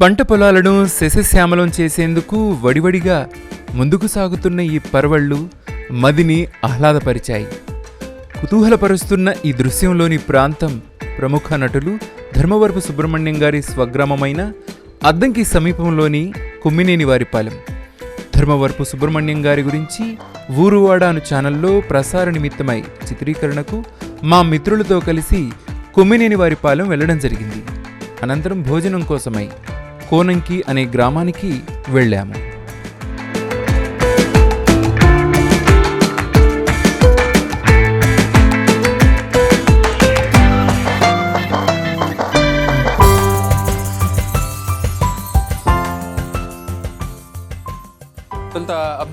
పంట పొలాలను శశశ్యామలం చేసేందుకు వడివడిగా ముందుకు సాగుతున్న ఈ పరవళ్ళు మదిని ఆహ్లాదపరిచాయి. కుతూహలపరుస్తున్న ఈ దృశ్యంలోని ప్రాంతం ప్రముఖ నటులు ధర్మవరపు సుబ్రహ్మణ్యం గారి స్వగ్రామమైన అద్దంకి సమీపంలోని కుమ్మినేని వారిపాలెం ధర్మవరపు సుబ్రహ్మణ్యం గారి గురించి ఊరువాడ అను ఛానల్లో ప్రసార నిమిత్తమై చిత్రీకరణకు మా మిత్రులతో కలిసి కుమ్మినేని వారిపాలెం వెళ్ళడం జరిగింది. అనంతరం భోజనం కోసమై కోనంకి అనే గ్రామానికి వెళ్ళాము.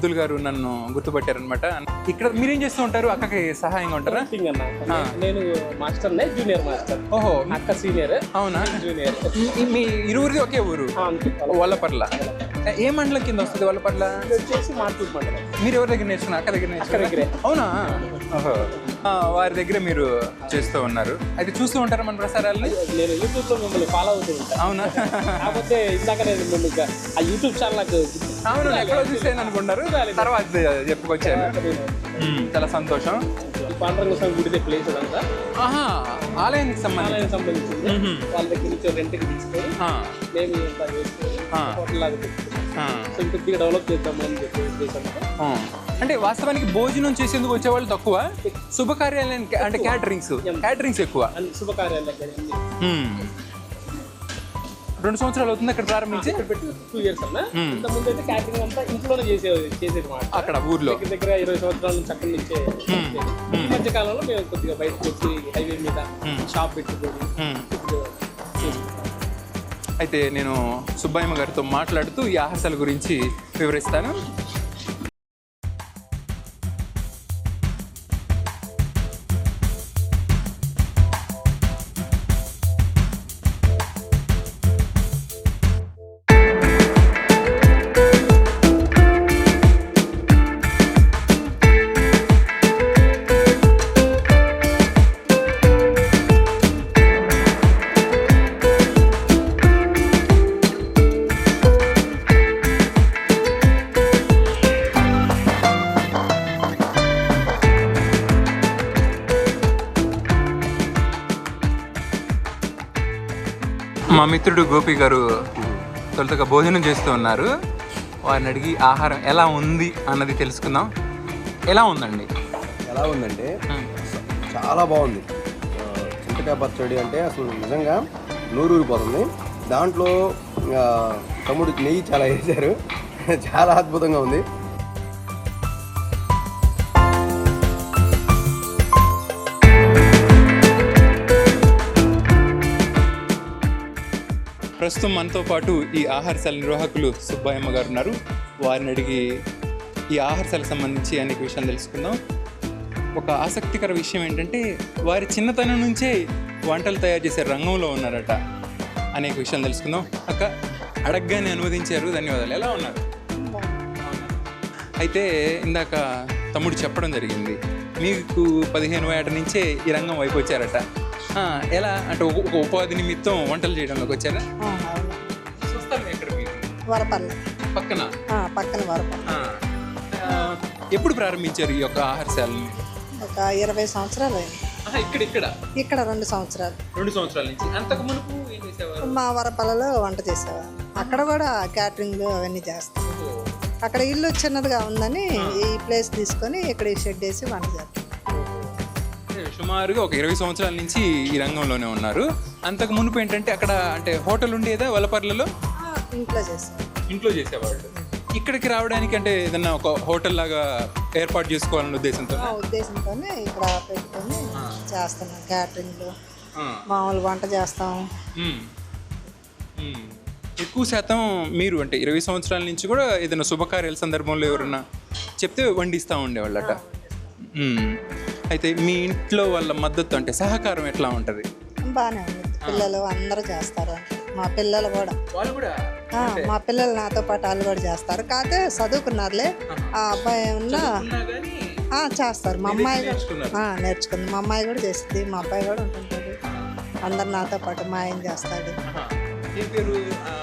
అబ్దుల్ గారు నన్ను గుర్తుపట్టారనమాట ఇక్కడ మీరేం చేస్తూ ఉంటారు? అక్కకి సహాయంగా ఉంటారా? అన్న. నేను మాస్టర్ జూనియర్ మాస్టర్. ఓహో. అక్క సీనియర్ అవునా? జూనియర్. మీ- ఇరువురిది ఒకే ఊరు? వల్లపర్ల. ఏ మండలం కింద వస్తుంది వల్లపర్ల? వచ్చేసి మండలం. మీరు ఎవరి దగ్గర నేర్చుకున్నా అక్క దగ్గర నేర్చుకున్నా దగ్గరే. అవునా? ఓహో. వారి దగ్గర మీరు చేస్తూ ఉన్నారు. అయితే చూస్తూ ఉంటారా మన ప్రసారాలని? నేను యూట్యూబ్లో మిమ్మల్ని ఫాలో అవుతూ ఉంటాను. అవునా? కాకపోతే ఇందాక నేను మిమ్మల్ని ఆ యూట్యూబ్ ఛానల్ నాకు అవును ఎక్కడో చూసాను అనుకుంటారు తర్వాత చెప్పుకొచ్చాను. చాలా సంతోషం. ఈ పాండరంగ స్వామి గుడి ప్లేస్ అదంతా. ఆహా ఆలయానికి సంబంధించి. ఆలయం సంబంధించింది. వాళ్ళ దగ్గర నుంచి రెంట్కి తీసుకొని మేము. హోటల్ లాగా పెట్టుకున్నాం సో డెవలప్ చేద్దామని చెప్పి ఉద్దేశంతో. అంటే వాస్తవానికి భోజనం చేసేందుకు వచ్చేవాళ్ళు తక్కువ. శుభకార్యాలయానికి అంటే క్యాటరింగ్స్ క్యాటరింగ్స్ ఎక్కువ. రెండు సంవత్సరాలు అవుతుంది అక్కడ ప్రారంభించి? టూ ఇయర్స్ అన్న? ముందు అయితే క్యాటరింగ్ అంతా ఇంట్లోనే చేసేది అక్కడ ఊర్లో. దగ్గర దగ్గర ఇరవై సంవత్సరాల నుంచి అక్కడి నుంచే. ఈ మధ్య కాలంలో మేము కొద్దిగా బయటకు వచ్చి హైవే మీద షాప్ పెట్టుకొని. అయితే నేను సుబ్బయ్యమ్మ గారితో మాట్లాడుతూ ఈ ఆహాసాల గురించి వివరిస్తాను. మా మిత్రుడు గోపి గారు తొలుతగా భోజనం చేస్తూ ఉన్నారు. వారిని అడిగి ఆహారం ఎలా ఉంది అన్నది తెలుసుకుందాం. ఎలా ఉందండి? ఎలా ఉందంటే చాలా బాగుంది. చింతకాయ పచ్చడి అంటే అసలు నిజంగా నూరూరిపోతుంది. దాంట్లో తమ్ముడు నెయ్యి చాలా వేశారు. చాలా అద్భుతంగా ఉంది. ప్రస్తుతం మనతో పాటు ఈ ఆహారశాల నిర్వాహకులు సుబ్బాయమ్మ గారు ఉన్నారు. వారిని అడిగి ఈ ఆహారశాలకు సంబంధించి అనేక విషయాలు తెలుసుకుందాం. ఒక ఆసక్తికర విషయం ఏంటంటే వారి చిన్నతనం నుంచే వంటలు తయారు చేసే రంగంలో ఉన్నారట. అనేక విషయాలు తెలుసుకుందాం. అక్క అడగ్గానే అనువదించారు. ధన్యవాదాలు. ఎలా ఉన్నారు? అయితే ఇందాక తమ్ముడు చెప్పడం జరిగింది. మీకు పదిహేను ఏట నుంచే ఈ రంగం వైపు వచ్చారట. ఎలా? అంటే ఒక ఉపాధి నిమిత్తం వంటలు చేయడంలోకి వచ్చారా? చూస్తాను మీరు? వరపల్లి పక్కన? పక్కన వరపల్లి ఎప్పుడు ప్రారంభించారు ఈ యొక్క ఆహారశాలని? ఒక ఇరవై సంవత్సరాలు అయింది ఇక్కడ ఇక్కడ? ఇక్కడ రెండు సంవత్సరాలు. రెండు సంవత్సరాల నుంచి. అంతకు మునుపు ఏం చేసేవారు? మా వరపల్లలో వంట చేసేవారు. అక్కడ కూడా క్యాటరింగ్ అవన్నీ చేస్తాం. అక్కడ ఇల్లు చిన్నదిగా ఉందని ఈ ప్లేస్ తీసుకొని ఇక్కడ ఈ షెడ్ వేసి వంట చేస్తాం. సుమారుగా ఒక ఇరవై సంవత్సరాల నుంచి ఈ రంగంలోనే ఉన్నారు. అంతకు మునుపు ఏంటంటే అక్కడ అంటే హోటల్ ఉండేదా వలపర్లలో? ఇంట్లో చేస్తాం. ఇంట్లో చేసేవాళ్ళు. ఇక్కడికి రావడానికి అంటే ఏదన్నా ఒక హోటల్ లాగా ఏర్పాటు చేసుకోవాలన్న ఉద్దేశంతో ఆ ఉద్దేశంతోనే ఇక్కడ పెట్టుకొని చేస్తున్నాం. క్యాటరింగ్లో మామూలు వంట చేస్తాం. ఎక్కువ శాతం మీరు అంటే ఇరవై సంవత్సరాల నుంచి కూడా ఏదైనా శుభకార్యాల సందర్భంలో ఎవరన్నా చెప్తే వండిస్తూ ఉండేవాళ్ళట? మ్మ్. అయితే మీ ఇంట్లో వాళ్ళ మద్దతు అంటే సహకారం ఎట్లా ఉంటుంది? బాగానే ఉంది. పిల్లలు అందరూ చేస్తారు. మా పిల్లలు కూడా. వాళ్ళు కూడా? ఆ, మా పిల్లలు నాతో పాటు వాళ్ళు కూడా చేస్తారు. కాకపోతే చదువుకున్నారులే. ఆ అబ్బాయి ఉన్న ఆ, చేస్తారు. మా అమ్మాయి కూడా నేర్చుకున్నారు. ఆ, నేర్చుకుంది. మా అమ్మాయి కూడా చేస్తుంది. మా అబ్బాయి కూడా ఉంటుంటాడు. అందరు నాతో పాటు మా ఆయన చేస్తాడు. ఆహా. ఏ పేరు ఆ,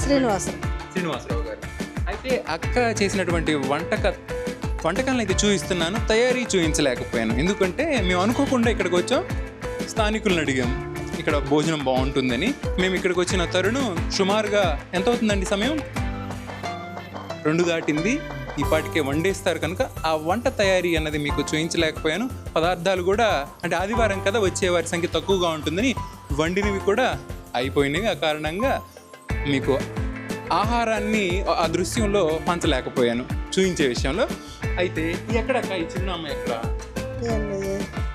శ్రీనివాసరావు. శ్రీనివాసరావు గారు. అయితే అక్క చేసినటువంటి వంటక వంటకాలను అయితే చూపిస్తున్నాను తయారీ చూపించలేకపోయాను ఎందుకంటే మేము అనుకోకుండా ఇక్కడికి వచ్చాం స్థానికులను అడిగాం. ఇక్కడ భోజనం బాగుంటుందని. మేము ఇక్కడికి వచ్చిన తరుణం సుమారుగా ఎంత అవుతుందండి సమయం? రెండు దాటింది. ఈ పాటికే వండేస్తారు కనుక ఆ వంట తయారీ అన్నది మీకు చూపించలేకపోయాను పదార్థాలు కూడా అంటే ఆదివారం కదా వచ్చే వారి సంఖ్య తక్కువగా ఉంటుందని వండినవి కూడా అయిపోయినవి ఆ కారణంగా మీకు ఆహారాన్ని ఆ దృశ్యంలో పంచలేకపోయాను. చూపించే విషయంలో అయితే ఎక్కడక్క ఈ చిన్న అమ్మాయి ఎక్కడ?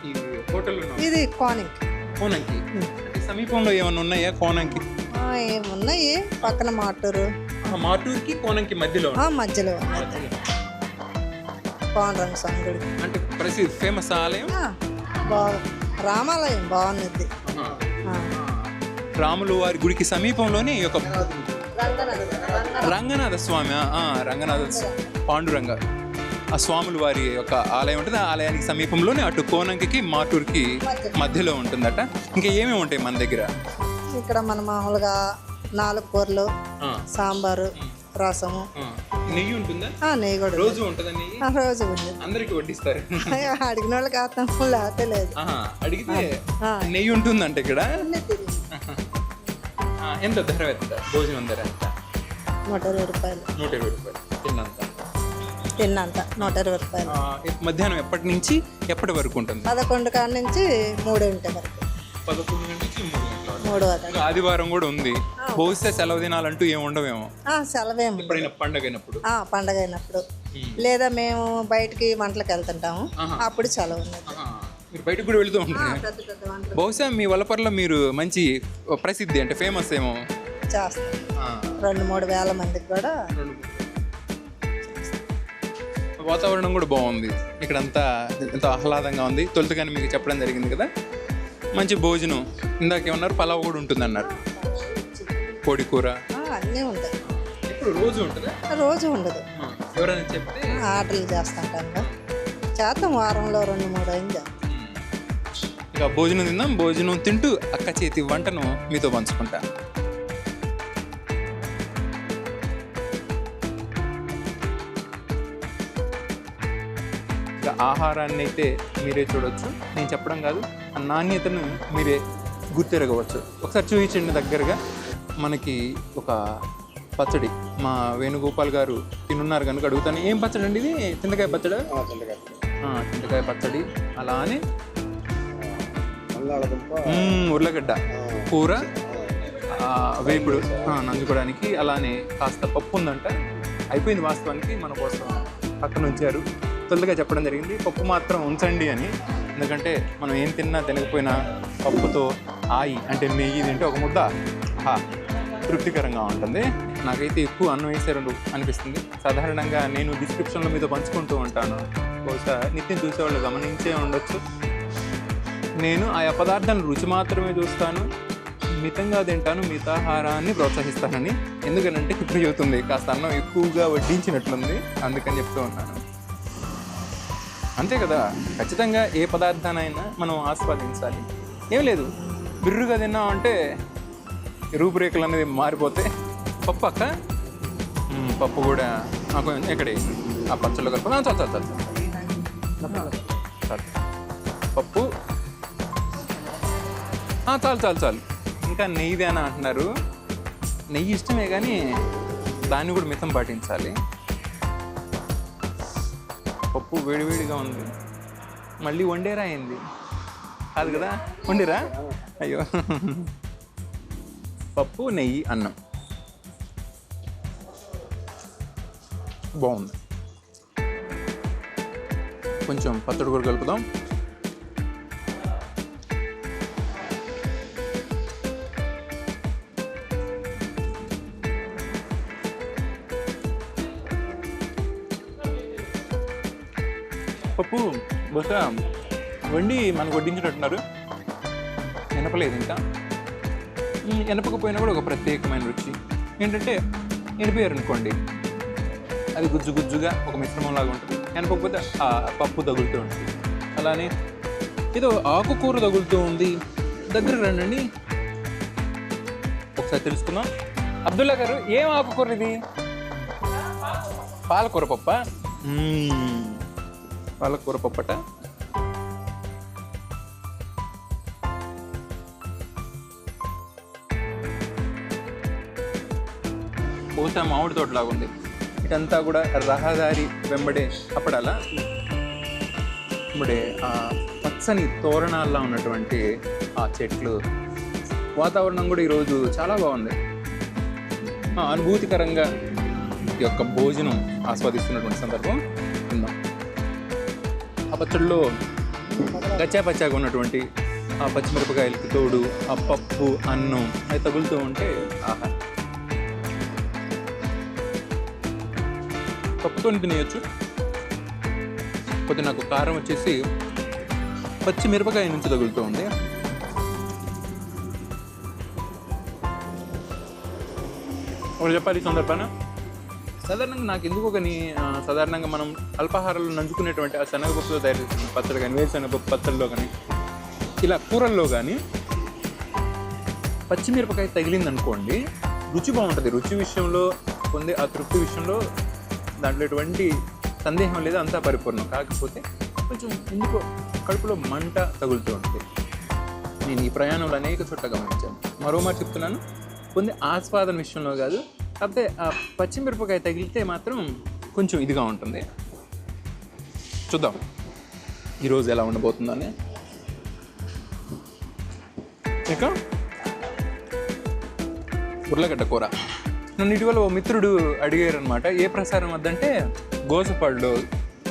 ఈ హోటల్లో ఇది కోనంకి. అంటే సమీపంలో ఏమైనా ఉన్నాయా కోనంకి? ఏమున్నాయి? పక్కన మాటూరు. ఆ మాటూరుకి కోనంకి మధ్యలో మధ్యలో. పాండురంగ స్వామి గుడి అంటే ప్రసిద్ధ ఫేమస్ ఆలయం? బాగు రామాలయం బాగున్నది. ఆ. రాములు వారి గుడికి సమీపంలోనే ఈ యొక్క రంగనాథ. స్వామి రంగనాథ స్వ- పాండురంగ. ఆ స్వాములు వారి యొక్క ఆలయం ఉంటుంది. ఆ ఆలయానికి సమీపంలోనే అటు కోనంకి మాటూరుకి మధ్యలో. ఉంటుందట. ఇంకా ఏమేమి ఉంటాయి మన దగ్గర? ఇక్కడ మన మామూలుగా నాలుగు కూరలు సాంబారు రసము. నెయ్యి ఉంటుందా? ఆ, నెయ్యి కూడా. రోజు ఉంటుందా. నెయ్యి? రోజు ఉంది అందరికి వడ్డిస్తారు. అడిగిన వాళ్ళకి అర్థం లేకపోతే లేదు అడిగితే. నెయ్యి ఉంటుందంట ఇక్కడ? ఎంత ధర ఎంత భోజనం ధర ఎంత? నూట ఇరవై రూపాయలు. నూట ఇరవై రూపాయలు. తిన్నంత. తిన్నంత నూట ఇరవై రూపాయలు. మధ్యాహ్నం ఎప్పటి నుంచి ఎప్పటి వరకు ఉంటుంది? పదకొండు కాడ నుంచి మూడింటి వరకు. పదకొండు నుంచి మూడు వరకు. మూడు వరకు. ఇంకా ఆదివారం కూడా ఉంది. బహుశా సెలవు దినాలంటూ ఏమి ఉండవేమో? ఆ, సెలవేం ఎప్పుడైనా పండగ అయినప్పుడు ఆ, పండగ అయినప్పుడు. లేదా మేము బయటికి వంటలకు వెళ్తుంటాము. అప్పుడు సెలవు ఉన్నది మీరు బయటకు కూడా వెళ్తూ ఉంటారు? బహుశా మీ వలపర్లో మీరు మంచి ప్రసిద్ధి అంటే ఫేమస్ ఏమో? చేస్తాం. రెండు మూడు వేల మందికి కూడా వాతావరణం కూడా బాగుంది. ఇక్కడంతా ఎంతో ఆహ్లాదంగా ఉంది. తొలుతగానే మీకు చెప్పడం జరిగింది కదా? మంచి భోజనం. ఇందాక ఏమన్నారు? పలావ్ కూడా ఉంటుంది అన్నారు కోడి కూర అన్నీ ఉంటాయి. ఇప్పుడు రోజు ఉంటుందా? రోజు ఉండదు. ఎవరైనా చెప్తే ఆటలు చేస్తుంటాం. చేస్తాం వారంలో రెండు మూడు అయింది ఇక భోజనం తిందాం. భోజనం తింటూ అక్క చేతి వంటను మీతో పంచుకుంటా. ఆహారాన్ని అయితే మీరే చూడొచ్చు. నేను చెప్పడం కాదు ఆ నాణ్యతను మీరే గుర్తిరగవచ్చు. ఒకసారి చూపించండి దగ్గరగా. మనకి ఒక పచ్చడి మా వేణుగోపాల్ గారు తినున్నారు కనుక అడుగుతాను. ఏం పచ్చడి అండి ఇది? చింతకాయ పచ్చడి? చింతకాయ పచ్చడి. అలానే బంగాళదుంప మ్మ్, ఉర్లగడ్డ. కూర వేపుడు. నంచుకోవడానికి అలానే కాస్త పప్పు ఉందంట అయిపోయింది వాస్తవానికి మన కోసం పక్కన ఉంచారు తొందరగా చెప్పడం జరిగింది. పప్పు మాత్రం ఉంచండి అని. ఎందుకంటే మనం ఏం తిన్నా తినకపోయినా పప్పుతో ఆయి అంటే నెయ్యి తింటే ఒక ముద్ద హా తృప్తికరంగా ఉంటుంది. నాకైతే ఎక్కువ అన్నం వేసారు అనిపిస్తుంది. సాధారణంగా నేను డిస్క్రిప్షన్లో మీతో పంచుకుంటూ ఉంటాను. బహుశా నిత్యం చూసేవాళ్ళు గమనించే ఉండొచ్చు. నేను ఆయా పదార్థాలను రుచి మాత్రమే చూస్తాను. మితంగా తింటాను. మితాహారాన్ని ప్రోత్సహిస్తానని. ఎందుకనంటే ఇప్పుడు చెబుతుంది కాస్త అన్నం ఎక్కువగా వడ్డించినట్లుంది. అందుకని చెప్తూ ఉన్నాను. అంతే కదా? ఖచ్చితంగా ఏ పదార్థానైనా మనం ఆస్వాదించాలి. ఏం లేదు. బిర్రుగా తిన్నాం అంటే రూపురేఖలు అనేది మారిపోతే పప్పు అక్క? పప్పు కూడా నాకు ఎక్కడ? ఆ పచ్చళ్ళు కలుపు. ఆ, చాలు చాలు చాలు చాలు. పప్పు. చాలు చాలు చాలు. ఇంకా నెయ్యిదేనా అంటున్నారు. నెయ్యి ఇష్టమే కానీ దాన్ని కూడా మితం పాటించాలి. పప్పు వేడివేడిగా ఉంది. మళ్ళీ వండేరా అయింది కాదు కదా? వండిరా? అయ్యో. పప్పు నెయ్యి అన్నం. బాగుంది. కొంచెం పచ్చడి కూడా కలుపుదాం. పప్పు బహుశా వండి మనకు వడ్డించినట్టున్నారు ఎనపలేదు ఇంకా. ఎనపకపోయినా కూడా ఒక ప్రత్యేకమైన రుచి. ఏంటంటే ఎనిపోయారు అనుకోండి అది గుజ్జు గుజ్జుగా ఒక మిశ్రమం లాగా ఉంటుంది. ఎనపకపోతే ఆ పప్పు తగులుతూ ఉంటుంది. అలానే ఏదో ఆకుకూర తగులుతూ ఉంది. దగ్గర రండి ఒకసారి తెలుసుకుందాం. అబ్దుల్లా గారు ఏం ఆకుకూర ఇది పాలకూర పప్ప? పాలకూర పప్పట. బహుశా మామిడి తోటలాగా ఉంది. ఇటంతా కూడా రహదారి వెంబడే అప్పడాలా. ఇప్పుడే ఆ పచ్చని తోరణాల్లో ఉన్నటువంటి ఆ చెట్లు. వాతావరణం కూడా ఈరోజు చాలా బాగుంది. ఆ, అనుభూతికరంగా ఈ యొక్క భోజనం ఆస్వాదిస్తున్నటువంటి సందర్భం. ఆ పచ్చడిలో గచ్చాపచ్చాగా ఉన్నటువంటి ఆ పచ్చిమిరపకాయలకి తోడు ఆ పప్పు అన్నం అవి తగులుతూ ఉంటే ఆహా. పప్పుతో తినేయచ్చు. కొద్దిగా నాకు కారం వచ్చేసి పచ్చిమిరపకాయ నుంచి తగులుతూ ఉంది. ఒకటి చెప్పాలి ఈ సందర్భాన? సాధారణంగా నాకు ఎందుకో కానీ సాధారణంగా మనం అల్పాహారాలు నంచుకునేటువంటి ఆ శనగపప్పుతో తయారు చేసిన పచ్చడి కానీ వేరుశనగపప్పు పచ్చడిలో కానీ ఇలా కూరల్లో కానీ పచ్చిమిరపకాయ తగిలింది అనుకోండి రుచి బాగుంటుంది. రుచి విషయంలో పొందే ఆ తృప్తి విషయంలో దాంట్లో ఎటువంటి సందేహం లేదు అంతా పరిపూర్ణం. కాకపోతే కొంచెం ఎందుకో కడుపులో మంట తగులుతూ ఉంటుంది. నేను ఈ ప్రయాణంలో అనేక చోట్ల గమనించాను. మరో మాట చెప్తున్నాను. పొందే ఆస్వాదన విషయంలో కాదు కాకపోతే ఆ పచ్చిమిరపకాయ తగిలితే మాత్రం కొంచెం ఇదిగా ఉంటుంది. చూద్దాం. ఈరోజు ఎలా ఉండబోతుందని. ఇక ఉర్లగడ్డ కూర. నన్ను ఇటీవల ఓ మిత్రుడు అడిగారు అనమాట ఏ ప్రసారం వద్దంటే గోసపాడులో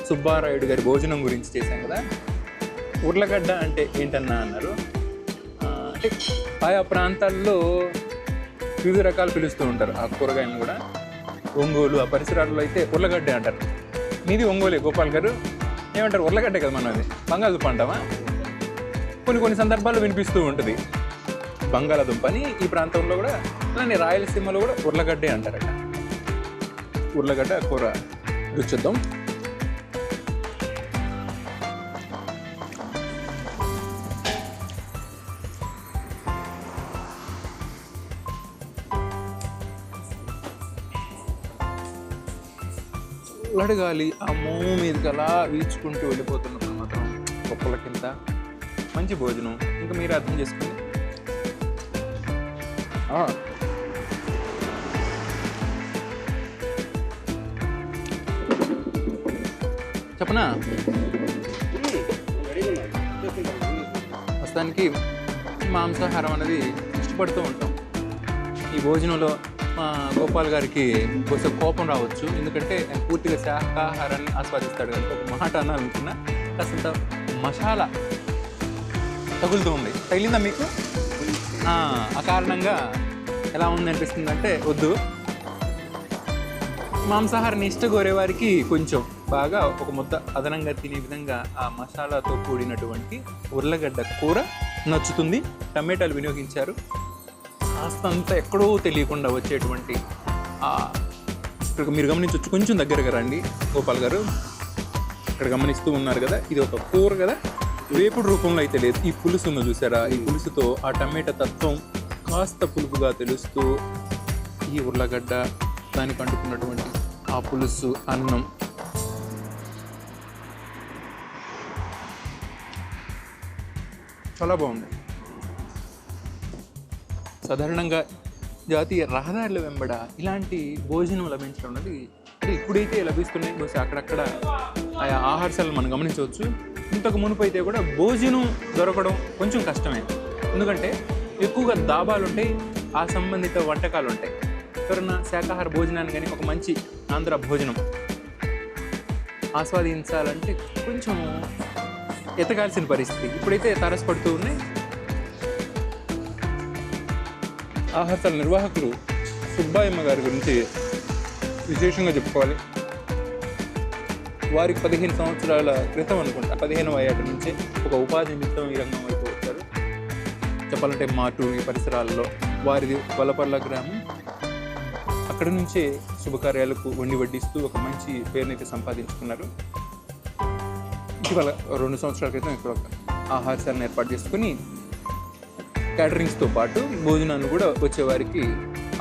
సుబ్బారాయుడు గారి భోజనం గురించి చేశాం కదా. ఉర్లగడ్డ అంటే ఏంటన్నా అన్నారు. అంటే ఆయా ప్రాంతాల్లో వివిధ రకాలు పిలుస్తూ ఉంటారు. ఆ కూరగాయలను కూడా. ఒంగోలు ఆ పరిసరాల్లో అయితే ఉర్లగడ్డ అంటారు. మీది ఒంగోలే గోపాల్ గారు. ఏమంటారు? ఉర్లగడ్డే కదా మనది. బంగాళదుంప అంటామా కొన్ని కొన్ని సందర్భాల్లో వినిపిస్తూ ఉంటుంది. బంగాళదుంప అని ఈ ప్రాంతంలో కూడా అలానే రాయలసీమలో కూడా ఉర్లగడ్డే అంటారట. ఉర్లగడ్డ కూర రుచిద్దాం. చూద్దాం చల్లడిగాలి ఆ మోము మీదకి అలా వీచుకుంటూ వెళ్ళిపోతున్నప్పుడు మాత్రం గొప్పల కింద. మంచి భోజనం. ఇంకా మీరు అర్థం చేసుకోండి. ఆ. చెప్పనా? ప్రస్తుతానికి మాంసాహారం అనేది ఇష్టపడుతూ ఉంటాం. ఈ భోజనంలో మా గోపాల్ గారికి కొంచెం కోపం రావచ్చు. ఎందుకంటే పూర్తిగా శాకాహారాన్ని ఆస్వాదిస్తాడు కనుక ఒక మాట అనాలనుకున్నా కాస్తంత మసాలా తగులుతూ ఉంది. తగిలిందా మీకు? ఆ కారణంగా ఎలా ఉంది అనిపిస్తుంది అంటే వద్దు. మాంసాహారాన్ని ఇష్టగోరే వారికి కొంచెం బాగా ఒక ముద్ద అదనంగా తినే విధంగా ఆ మసాలాతో కూడినటువంటి ఉర్లగడ్డ కూర నచ్చుతుంది. టమాటాలు వినియోగించారు. కాస్తంత ఎక్కడో తెలియకుండా వచ్చేటువంటి ఇక్కడ మీరు గమనించవచ్చు కొంచెం దగ్గరగా రండి గోపాల్ గారు. ఇక్కడ గమనిస్తూ ఉన్నారు కదా ఇది ఒక కూర కదా. వేపుడు రూపంలో అయితే లేదు. ఈ పులుసు ఉందో చూసారా? ఈ పులుసుతో ఆ టమాటా తత్వం కాస్త పులుపుగా తెలుస్తూ ఈ ఉర్లగడ్డ దానికి అంటుకున్నటువంటి ఆ పులుసు అన్నం. చాలా బాగుంది. సాధారణంగా జాతీయ రహదారుల వెంబడ ఇలాంటి భోజనం లభించడం అనేది అంటే ఇప్పుడైతే లభిస్తున్నాయి. బహుశా అక్కడక్కడ ఆయా ఆహారశాలను మనం గమనించవచ్చు. ఇంతకు మునుపు అయితే కూడా భోజనం దొరకడం కొంచెం కష్టమే. ఎందుకంటే ఎక్కువగా దాబాలు ఉంటాయి ఆ సంబంధిత వంటకాలు ఉంటాయి. ఎవరన్నా శాకాహార భోజనాన్ని కానీ ఒక మంచి ఆంధ్ర భోజనం ఆస్వాదించాలంటే కొంచెం ఎతకాల్సిన పరిస్థితి. ఇప్పుడైతే తారసపడుతూ ఉన్నాయి. ఆహారశాల నిర్వాహకులు సుబ్బాయమ్మ గారి గురించి విశేషంగా చెప్పుకోవాలి. వారికి పదిహేను సంవత్సరాల క్రితం అనుకుంటా పదిహేను ఏట నుంచి ఒక ఉపాధి నిమిత్తం ఈ రంగం వైపు వచ్చారు. చెప్పాలంటే మాటు ఈ పరిసరాల్లో వారిది వలపర్ల గ్రామం. అక్కడి నుంచే శుభకార్యాలకు వండి వడ్డిస్తూ ఒక మంచి పేరునైతే సంపాదించుకున్నారు. ఇటీవల రెండు సంవత్సరాల క్రితం ఇక్కడ ఒక ఆహారశాలను ఏర్పాటు చేసుకుని క్యాటరింగ్స్తో పాటు భోజనాన్ని కూడా వచ్చేవారికి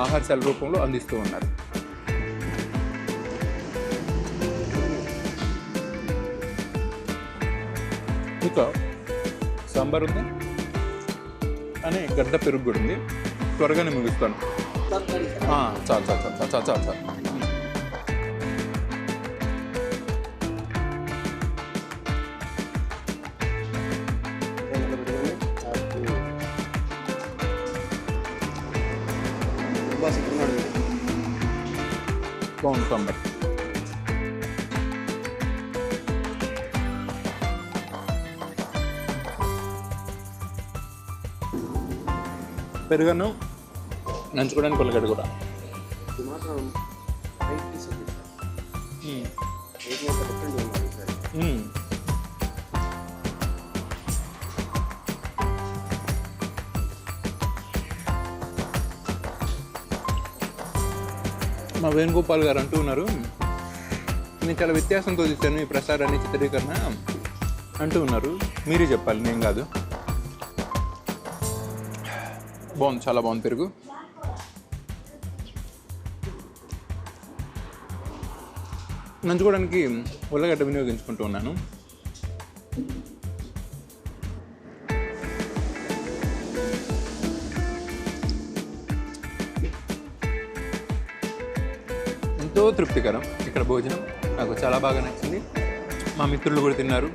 ఆహారశాల రూపంలో అందిస్తూ ఉన్నారు. ఇంకా సాంబార్ ఉంది అని గడ్డ పెరుగు కూడా ఉంది. త్వరగానే ముగిస్తాను. చాలు చాలు చాలు చాలు చాలు చాలు. బాస్ ఇక్కడ ఉన్నాడు. బాగుంది సాంబార్ పెరుగన్నం నంచుకోవడానికి కొల్లగడ్డ కూడా మా వేణుగోపాల్ గారు అంటూ ఉన్నారు. నేను చాలా వ్యత్యాసంతో చూశాను ఈ ప్రసారాన్ని చిత్రీకరణ అంటూ ఉన్నారు. మీరే చెప్పాలి నేను కాదు. బాగుంది చాలా బాగుంది పెరుగు. నంచుకోవడానికి ఉల్లగడ్డ వినియోగించుకుంటూ ఉన్నాను. ఎంతో తృప్తికరం ఇక్కడ భోజనం. నాకు చాలా బాగా నచ్చింది. మా మిత్రులు కూడా తిన్నారు.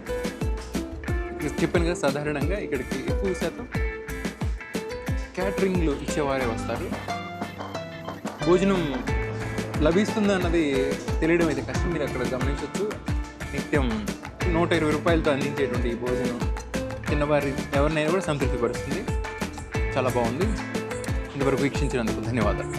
చెప్పాను కదా సాధారణంగా ఇక్కడికి ఎక్కువ శాతం క్యాటరింగ్లు ఇచ్చేవారే వస్తారు. భోజనం లభిస్తుందా అన్నది తెలియడం అయితే కష్టం. మీరు అక్కడ గమనించవచ్చు నిత్యం నూట ఇరవై రూపాయలతో అందించేటువంటి ఈ భోజనం చిన్నవారి ఎవరినైనా కూడా సంతృప్తిపరుస్తుంది. చాలా బాగుంది. ఇంతవరకు వీక్షించినందుకు ధన్యవాదాలు.